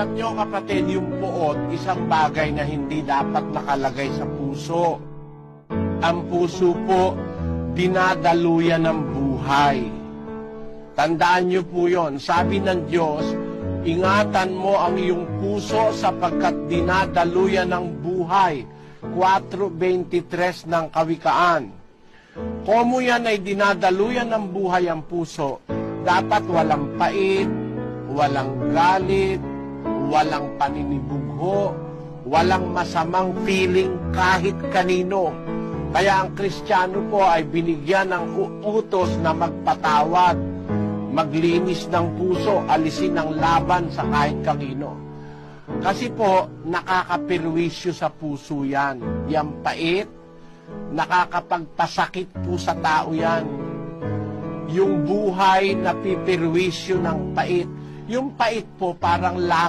Alam nyo kapatid, yung puot, isang bagay na hindi dapat nakalagay sa puso. Ang puso po, dinadaluyan ng buhay. Tandaan nyo po yon. Sabi ng Diyos, ingatan mo ang iyong puso sapagkat dinadaluyan ng buhay. 4.23 ng Kawikaan. Komo yan ay dinadaluyan ng buhay ang puso, dapat walang pait, walang galit, walang paninibugho, walang masamang feeling kahit kanino. Kaya ang Kristiyano po ay binigyan ng utos na magpatawad, maglinis ng puso, alisin ang laban sa kahit kanino. Kasi po, nakakapirwisyo sa puso yan. Yang pait, nakakapagpasakit po sa tao yan. Yung buhay na pipirwisyo ng pait. Yung pait po parang laso